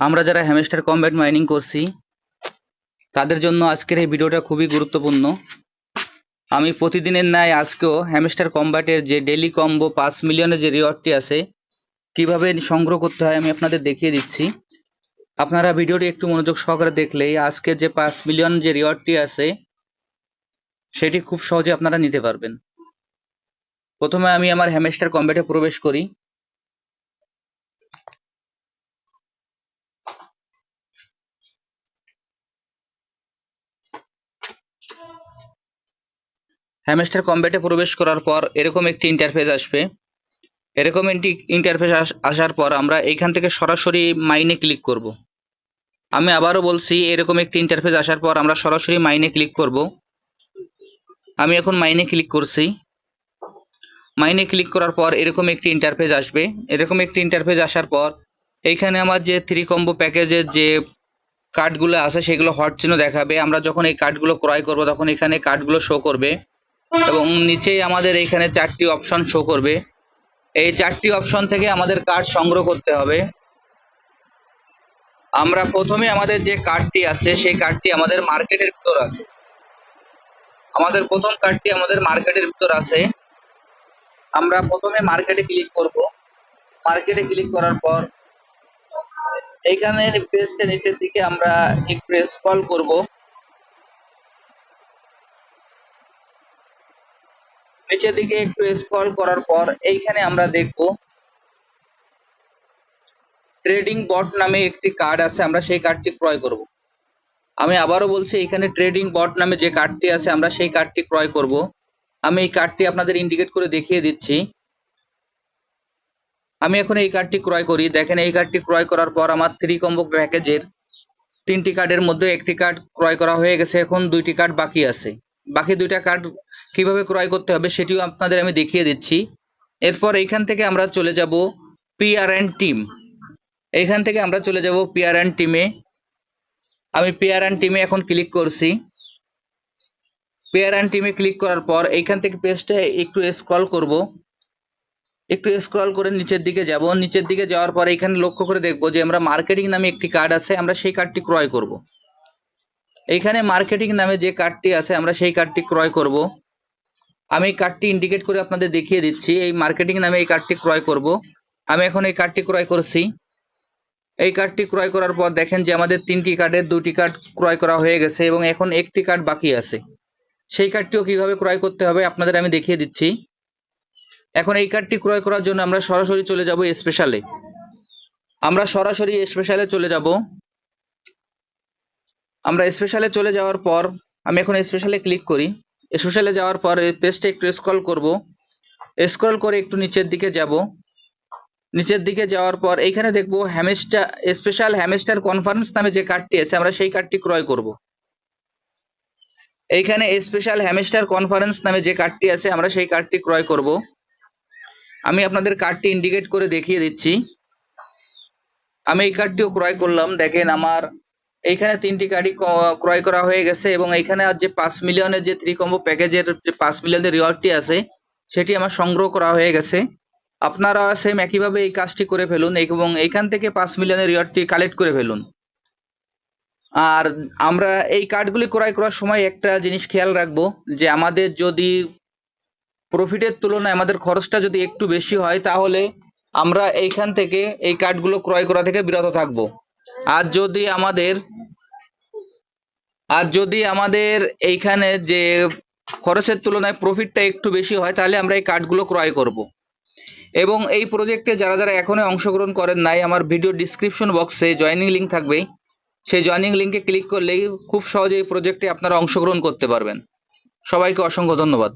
আমরা যারা hamster combat mining করছি, তাদের জন্য আজকের এই ভিডিওটা খুবই গুরুত্বপূর্ণ। আমি প্রতিদিনের ন্যায় আজকেও হ্যামস্টার কমব্যাটের যে ডেলি কম্বো পাঁচ মিলিয়নের যে রিওয়ার্ডটি আছে, কীভাবে সংগ্রহ করতে হয় আমি আপনাদের দেখিয়ে দিচ্ছি। আপনারা ভিডিওটি একটু মনোযোগ সহকারে দেখলেই আজকে যে পাঁচ মিলিয়ন যে রিওয়ার্ডটি আছে, সেটি খুব সহজে আপনারা নিতে পারবেন। প্রথমে আমি আমার হ্যামস্টার কমব্যাটে প্রবেশ করি। হ্যামস্টার কমব্যাটে প্রবেশ করার পর এরকম একটি ইন্টারফেস আসবে। এরকম একটি ইন্টারফেস আসার পর আমরা এইখান থেকে সরাসরি মাইনে ক্লিক করব। আমি আবারও বলছি, এরকম একটি ইন্টারফেস আসার পর আমরা সরাসরি মাইনে ক্লিক করব। আমি এখন মাইনে ক্লিক করছি। মাইনে ক্লিক করার পর এরকম একটি ইন্টারফেস আসবে। এরকম একটি ইন্টারফেস আসার পর এইখানে আমার যে থ্রি কম্বো প্যাকেজের যে কার্ডগুলো আছে, সেগুলো হট চিহ্ন দেখাবে। আমরা যখন এই কার্ডগুলো ক্রয় করব, তখন এখানে কার্ডগুলো শো করবে। এবং নিচেই আমাদের এইখানে চারটি অপশন শো করবে। এই চারটি অপশন থেকে আমাদের কার্ড সংগ্রহ করতে হবে। আমরা প্রথমে আমাদের যে কার্ডটি আছে, সেই কার্ডটি আমাদের মার্কেটের ভিতর আছে। আমাদের প্রথম কার্ডটি আমাদের মার্কেটের ভিতর আছে। আমরা প্রথমে মার্কেটে ক্লিক করব। মার্কেটে ক্লিক করার পর এইখানে পেজটা নিচের দিকে আমরা স্ক্রল করব। নিচের দিকে একটু স্ক্রল করার পর এইখানে আমরা দেখব ট্রেডিং বট নামে একটি কার্ড আছে, আমরা সেই কার্ডটি ক্রয় করব। আমি আবারও বলছি, এখানে ট্রেডিং বট নামে যে কার্ডটি আছে, আমরা সেই কার্ডটি ক্রয় করব। আমি এই কার্ডটি আপনাদের ইন্ডিকেট করে দেখিয়ে দিচ্ছি। আমি এখন এই কার্ডটি ক্রয় করি। দেখেন, এই কার্ডটি ক্রয় করার পর আমার থ্রি কম্বো প্যাকেজের তিনটি কার্ডের মধ্যে একটি কার্ড ক্রয় করা হয়ে গেছে। এখন দুইটি কার্ড বাকি আছে। বাকি দুইটা কার্ড কীভাবে ক্রয় করতে হবে সেটিও আপনাদের আমি দেখিয়ে দিচ্ছি। এরপর এইখান থেকে আমরা চলে যাব পিআর অ্যান্ড টিম এইখান থেকে আমরা চলে যাব পিআর অ্যান্ড টিমে আমি পিআর অ্যান্ড টিমে এখন ক্লিক করছি। পেয়ার অ্যান্ড টিমে ক্লিক করার পর এইখান থেকে পেজটা একটু স্ক্রল করব। একটু স্ক্রল করে নিচের দিকে যাব। নিচের দিকে যাওয়ার পর এখানে লক্ষ্য করে দেখব যে আমরা মার্কেটিং নামে একটি কার্ড আছে, আমরা সেই কার্ডটি ক্রয় করব। এইখানে মার্কেটিং নামে যে কার্ডটি আছে, আমরা সেই কার্ডটি ক্রয় করব। আমি কার্ডটি ইন্ডিকেট করে আপনাদের দেখিয়ে দিচ্ছি। এই মার্কেটিং নামে এই কার্ডটি ক্রয় করব। আমি এখন এই কার্ডটি ক্রয় করছি। এই কার্ডটি ক্রয় করার পর দেখেন যে আমাদের তিনটি কার্ডের দুটি কার্ড ক্রয় করা হয়ে গেছে এবং এখন একটি কার্ড বাকি আছে। সেই কার্ডটিও কীভাবে ক্রয় করতে হবে আপনাদের আমি দেখিয়ে দিচ্ছি। এখন এই কার্ডটি ক্রয় করার জন্য আমরা সরাসরি চলে যাব স্পেশালে আমরা সরাসরি স্পেশালে চলে যাব। আমরা স্পেশালে চলে যাওয়ার পর আমি এখন স্পেশালে ক্লিক করি। স্পেশালে যাওয়ার পর পেজটা একটু স্ক্রল করব। স্ক্রল করে একটু নিচের দিকে যাব। নিচের দিকে যাওয়ার পর এইখানে দেখব হ্যামেস্টার স্পেশাল হ্যামেস্টার কনফারেন্স নামে যে কার্ডটি আছে, আমরা সেই কার্ডটি ক্রয় করব। এইখানে স্পেশাল হ্যামেস্টার কনফারেন্স নামে যে কার্ডটি আছে, আমরা সেই কার্ডটি ক্রয় করব। আমি আপনাদের কার্ডটি ইন্ডিকেট করে দেখিয়ে দিচ্ছি। আমি এই কার্ডটিও ক্রয় করলাম। দেখেন আমার এইখানে তিনটি কার্ডই ক্রয় করা হয়ে গেছে এবং এইখানে আর যে পাঁচ মিলিয়নের যে থ্রি কম্বো প্যাকেজের যে পাঁচ মিলিয়নের রিওয়ার্ডটি আছে, সেটি আমার সংগ্রহ করা হয়ে গেছে। আপনারা সেম একইভাবে এই কাজটি করে ফেলুন এবং এইখান থেকে পাঁচ মিলিয়নের রিওয়ার্ডটি কালেক্ট করে ফেলুন। আর আমরা এই কার্ডগুলি ক্রয় করার সময় একটা জিনিস খেয়াল রাখব, যে আমাদের যদি প্রফিটের তুলনায় আমাদের খরচটা যদি একটু বেশি হয়, তাহলে আমরা এইখান থেকে এই কার্ডগুলো ক্রয় করা থেকে বিরত থাকব। আর যদি আমাদের আর যদি আমাদের এইখানে যে খরচের তুলনায় প্রফিটটা একটু বেশি হয়, তাহলে আমরা এই কার্ডগুলো ক্রয় করব। এবং এই প্রজেক্টে যারা যারা এখনও অংশগ্রহণ করেন নাই, আমার ভিডিও ডিসক্রিপশন বক্সে জয়নিং লিঙ্ক থাকবে। সেই জয়নিং লিঙ্কে ক্লিক করলেই খুব সহজে এই প্রজেক্টে আপনারা অংশগ্রহণ করতে পারবেন। সবাইকে অসংখ্য ধন্যবাদ।